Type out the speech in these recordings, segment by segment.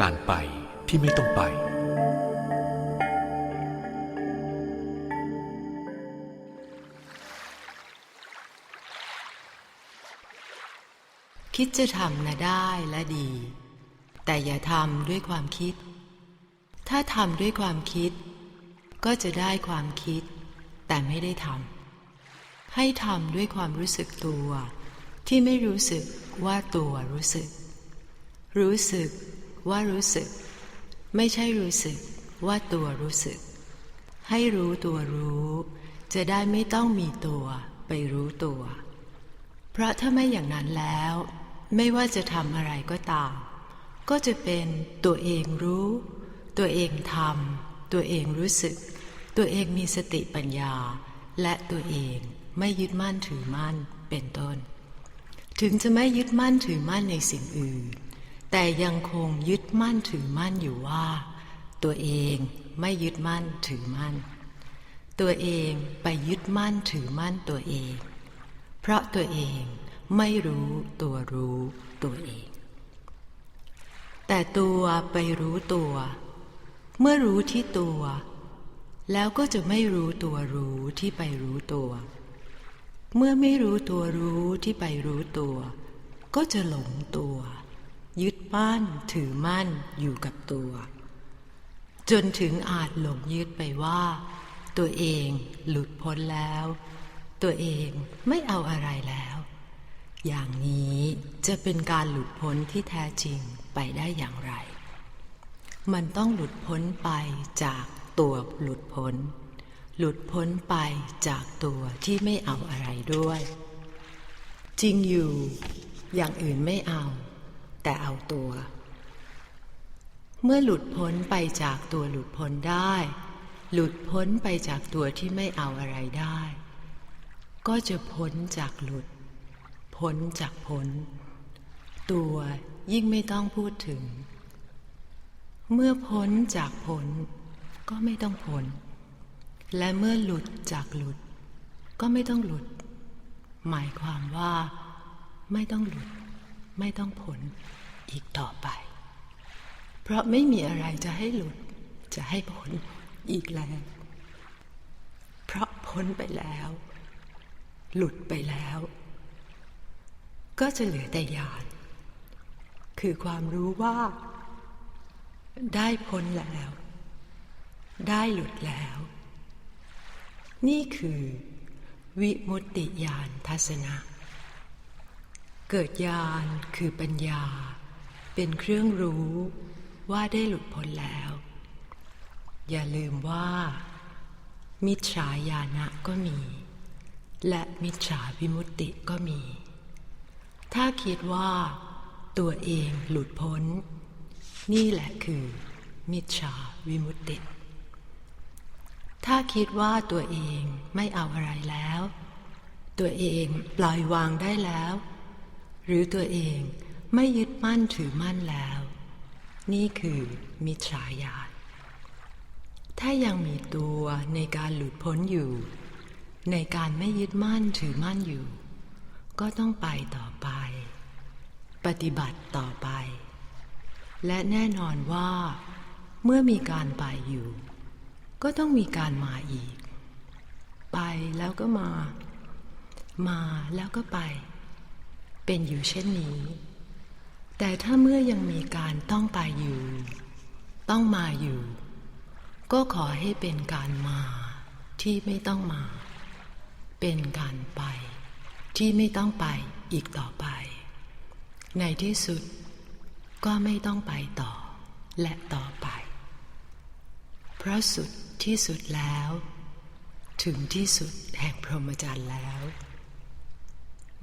การไปที่ไม่ต้องไป คิดจะทำนะได้และดี แต่อย่าทำด้วยความคิด ถ้าทำด้วยความคิด ก็จะได้ความคิด แต่ไม่ได้ทำให้ทำด้วยความรู้สึกตัว ที่ไม่รู้สึกว่าตัวรู้สึก รู้สึก ว่ารู้สึก ไม่ใช่รู้สึกว่าตัวรู้สึก ให้รู้ตัวรู้ จะได้ไม่ต้องมีตัวไปรู้ตัว เพราะถ้าไม่อย่างนั้นแล้ว ไม่ว่าจะทำอะไรก็ตาม ก็จะเป็นตัวเองรู้ ตัวเองทำตัวเองรู้สึก ตัวเองมีสติปัญญา และตัวเองไม่ยึดมั่นถือมั่นเป็นต้น ถึงจะไม่ยึดมั่นถือมั่นในสิ่งอื่น แต่ยังคงยึดมั่นถือมั่นอยู่ว่า ตัวเองไม่ยึดมั่นถือมั่น ตัวเองไปยึดมั่นถือมั่นตัวเอง เพราะตัวเองไม่รู้ตัวรู้ตัวเอง แต่ตัวไปรู้ตัว เมื่อรู้ที่ตัว แล้วก็จะไม่รู้ตัวรู้ที่ไปรู้ตัว เมื่อไม่รู้ตัวรู้ที่ไปรู้ตัว ก็จะหลงตัว ยึดมั่นถือมั่นอยู่กับตัว จนถึงอาจหลงยึดไปว่า ตัวเองหลุดพ้นแล้ว ตัวเองไม่เอาอะไรแล้ว อย่างนี้จะเป็นการหลุดพ้นที่แท้จริงไปได้อย่างไร มันต้องหลุดพ้นไปจากตัวหลุดพ้น หลุดพ้นไปจากตัวที่ไม่เอาอะไรด้วย จริงอยู่อย่างอื่นไม่เอา แต่เอาตัว เมื่อหลุดพ้นไปจากตัวหลุดพ้นได้ หลุดพ้นไปจากตัวที่ไม่เอาอะไรได้ ก็จะพ้นจากหลุด พ้นจากพ้น ตัวยิ่งไม่ต้องพูดถึง เมื่อพ้นจากพ้นก็ไม่ต้องพ้นและเมื่อหลุดจากหลุด ก็ไม่ต้องหลุด หมายความว่าไม่ต้องหลุด ไม่ต้องพ้นอีกต่อไป เพราะไม่มีอะไรจะให้หลุดจะให้พ้นอีกแล้ว เพราะพ้นไปแล้ว หลุดไปแล้ว ก็จะเหลือแต่ญาณคือความรู้ว่า ได้พ้นแล้ว ได้หลุดแล้ว นี่คือวิมุตติญาณทัศนะ เกิดญาณคือปัญญา เป็นเครื่องรู้ว่าได้หลุดพ้นแล้ว อย่าลืมว่า มิจฉาญาณะก็มี และมิจฉาวิมุตติก็มี ถ้าคิดว่าตัวเองหลุดพ้น นี่แหละคือ มิจฉาวิมุตติ ถ้าคิดว่าตัวเองไม่เอาอะไรแล้ว ตัวเองปล่อยวางได้แล้ว หรือตัวเองไม่ยึดมั่นถือมั่นแล้ว นี่คือมิจฉาญาณถ้ายังมีตัวในการหลุดพ้นอยู่ ในการไม่ยึดมั่นถือมั่นอยู่ ก็ต้องไปต่อไป ปฏิบัติต่อไป และแน่นอนว่า เมื่อมีการไปอยู่ ก็ต้องมีการมาอีก ไปแล้วก็มา มาแล้วก็ไป เป็นอยู่เช่นนี้ แต่ถ้าเมื่อยังมีการต้องไปอยู่ ต้องมาอยู่ ก็ขอให้เป็นการมาที่ไม่ต้องมา เป็นการไปที่ไม่ต้องไปอีกต่อไป ในที่สุดก็ไม่ต้องไปต่อและต่อไป เพราะสุดที่สุดแล้ว ถึงที่สุดแห่งพรหมจรรย์แล้ว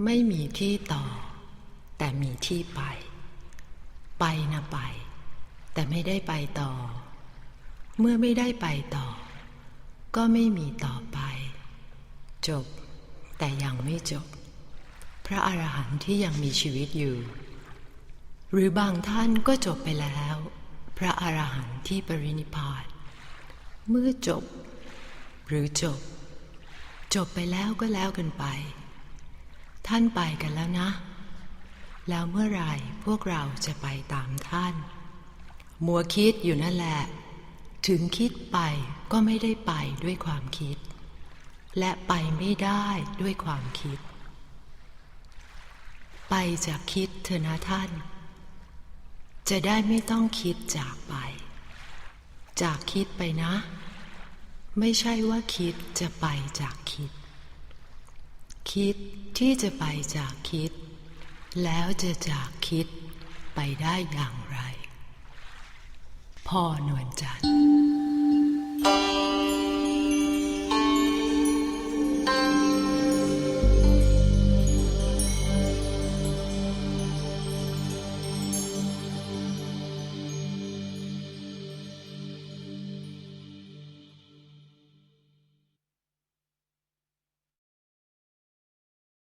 ไม่มีที่ต่อ แต่มีที่ไป ไปนะไป แต่ไม่ได้ไปต่อ เมื่อไม่ได้ไปต่อ ก็ไม่มีต่อไป จบ แต่ยังไม่จบ พระอรหันต์ที่ยังมีชีวิตอยู่ หรือบางท่านก็จบไปแล้ว พระอรหันต์ที่ปรินิพพานเมื่อจบ หรือจบ จบไปแล้วก็แล้วกันไป ท่านไปกันแล้วนะ แล้วเมื่อไหร่พวกเราจะไปตามท่าน มัวคิดอยู่นั่นแหละ ถึงคิดไปก็ไม่ได้ไปด้วยความคิด และไปไม่ได้ด้วยความคิด ไปจากคิดเถอะนะท่าน จะได้ไม่ต้องคิดจากไป จากคิดไปนะ ไม่ใช่ว่าคิดจะไปจากคิด คิดที่จะไปจากคิด แล้วจะจากคิดไปได้อย่างไร พ่อนวลจันทร์